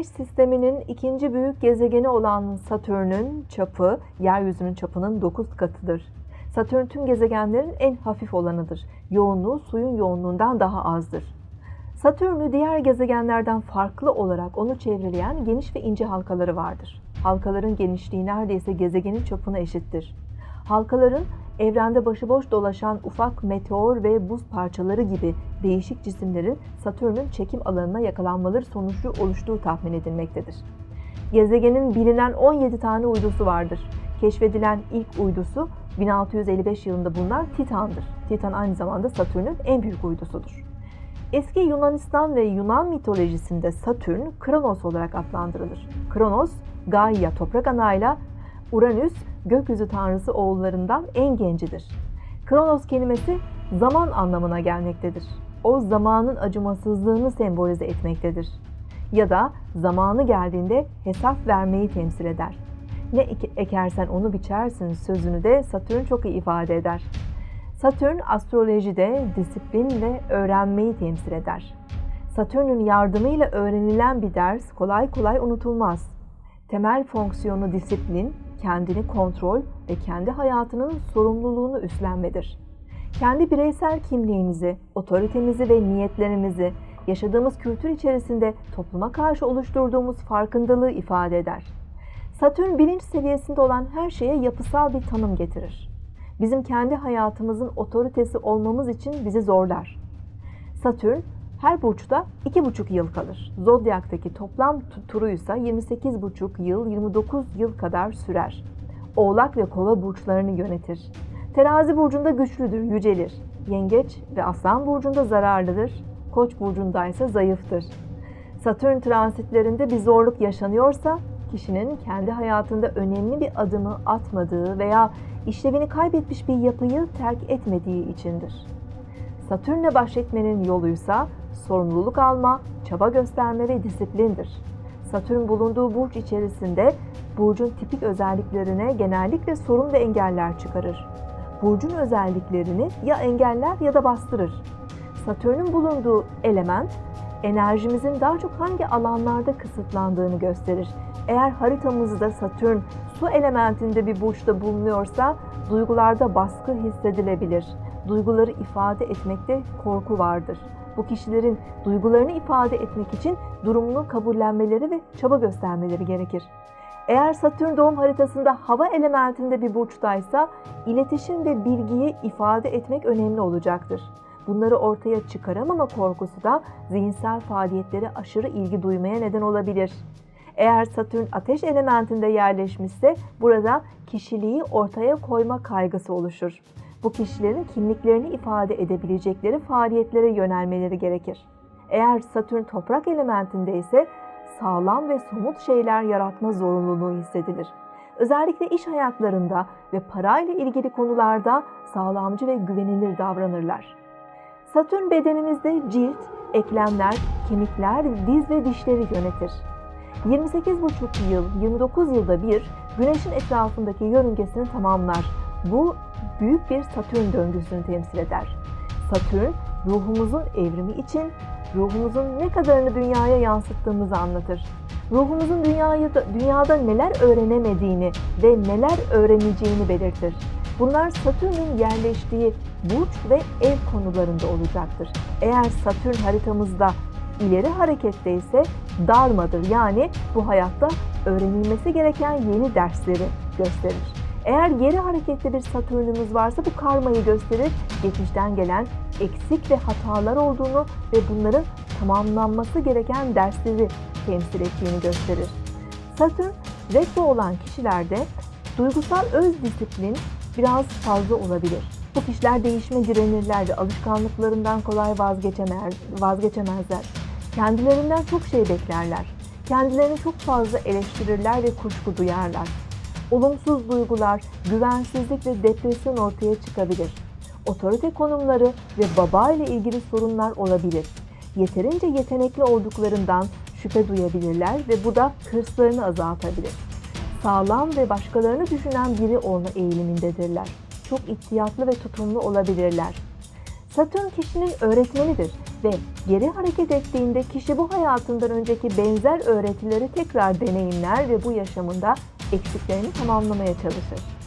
Güneş sisteminin ikinci büyük gezegeni olan Satürn'ün çapı, yeryüzünün çapının 9 katıdır. Satürn tüm gezegenlerin en hafif olanıdır. Yoğunluğu suyun yoğunluğundan daha azdır. Satürn'ü diğer gezegenlerden farklı olarak onu çevreleyen geniş ve ince halkaları vardır. Halkaların genişliği neredeyse gezegenin çapına eşittir. Halkaların evrende başıboş dolaşan ufak meteor ve buz parçaları gibi değişik cisimlerin Satürn'ün çekim alanına yakalanmaları sonucu oluştuğu tahmin edilmektedir. Gezegenin bilinen 17 tane uydusu vardır. Keşfedilen ilk uydusu 1655 yılında bulunan Titan'dır. Titan aynı zamanda Satürn'ün en büyük uydusudur. Eski Yunanistan ve Yunan mitolojisinde Satürn Kronos olarak adlandırılır. Kronos, Gaia toprak anayla, Uranüs gökyüzü tanrısı oğullarından en gencidir. Kronos kelimesi zaman anlamına gelmektedir. O zamanın acımasızlığını sembolize etmektedir. Ya da zamanı geldiğinde hesap vermeyi temsil eder. Ne ekersen onu biçersin sözünü de Satürn çok iyi ifade eder. Satürn astrolojide disiplin ve öğrenmeyi temsil eder. Satürn'ün yardımıyla öğrenilen bir ders kolay kolay unutulmaz. Temel fonksiyonu disiplin, kendini kontrol ve kendi hayatının sorumluluğunu üstlenmedir. Kendi bireysel kimliğimizi, otoritemizi ve niyetlerimizi yaşadığımız kültür içerisinde topluma karşı oluşturduğumuz farkındalığı ifade eder. Satürn bilinç seviyesinde olan her şeye yapısal bir tanım getirir. Bizim kendi hayatımızın otoritesi olmamız için bizi zorlar. Satürn her burçta 2,5 yıl kalır. Zodyak'taki toplam turuysa 28,5 yıl, 29 yıl kadar sürer. Oğlak ve kova burçlarını yönetir. Terazi burcunda güçlüdür, yücelir. Yengeç ve Aslan burcunda zararlıdır. Koç burcunda ise zayıftır. Satürn transitlerinde bir zorluk yaşanıyorsa kişinin kendi hayatında önemli bir adımı atmadığı veya işlevini kaybetmiş bir yapıyı terk etmediği içindir. Satürn'le baş etmenin yoluysa sorumluluk alma, çaba gösterme ve disiplindir. Satürn bulunduğu burç içerisinde burcun tipik özelliklerine genellikle sorun ve engeller çıkarır. Burcun özelliklerini ya engeller ya da bastırır. Satürn'ün bulunduğu element enerjimizin daha çok hangi alanlarda kısıtlandığını gösterir. Eğer haritamızda Satürn su elementinde bir burçta bulunuyorsa duygularda baskı hissedilebilir. Duyguları ifade etmekte korku vardır. Bu kişilerin duygularını ifade etmek için durumunu kabullenmeleri ve çaba göstermeleri gerekir. Eğer Satürn doğum haritasında hava elementinde bir burçtaysa iletişim ve bilgiyi ifade etmek önemli olacaktır. Bunları ortaya çıkaramama korkusu da zihinsel faaliyetlere aşırı ilgi duymaya neden olabilir. Eğer Satürn ateş elementinde yerleşmişse burada kişiliği ortaya koyma kaygısı oluşur. Bu kişilerin kimliklerini ifade edebilecekleri faaliyetlere yönelmeleri gerekir. Eğer Satürn toprak elementinde ise sağlam ve somut şeyler yaratma zorunluluğu hissedilir. Özellikle iş hayatlarında ve parayla ilgili konularda sağlamcı ve güvenilir davranırlar. Satürn bedenimizde cilt, eklemler, kemikler, diz ve dişleri yönetir. 28,5 yıl, 29 yılda bir Güneş'in etrafındaki yörüngesini tamamlar. Bu büyük bir Satürn döngüsünü temsil eder. Satürn, ruhumuzun evrimi için ruhumuzun ne kadarını dünyaya yansıttığımızı anlatır. Ruhumuzun dünyayı, dünyada neler öğrenemediğini ve neler öğreneceğini belirtir. Bunlar Satürn'ün yerleştiği burç ve ev konularında olacaktır. Eğer Satürn haritamızda ileri harekette ise darmadır. Yani bu hayatta öğrenilmesi gereken yeni dersleri gösterir. Eğer geri hareketli bir Satürn'ümüz varsa bu karmayı gösterir, geçmişten gelen eksik ve hatalar olduğunu ve bunların tamamlanması gereken dersleri temsil ettiğini gösterir. Satürn retro olan kişilerde duygusal öz disiplin biraz fazla olabilir. Bu kişiler değişime direnirler ve alışkanlıklarından kolay vazgeçemez, vazgeçemezler. Kendilerinden çok şey beklerler. Kendilerini çok fazla eleştirirler ve kuşku duyarlar. Olumsuz duygular, güvensizlik ve depresyon ortaya çıkabilir. Otorite konumları ve baba ile ilgili sorunlar olabilir. Yeterince yetenekli olduklarından şüphe duyabilirler ve bu da hırslarını azaltabilir. Sağlam ve başkalarını düşünen biri olma eğilimindedirler. Çok ihtiyatlı ve tutumlu olabilirler. Satürn kişinin öğretmenidir. ve geri hareket ettiğinde kişi bu hayatından önceki benzer öğretileri tekrar deneyimler ve bu yaşamında eksiklerini tamamlamaya çalışır.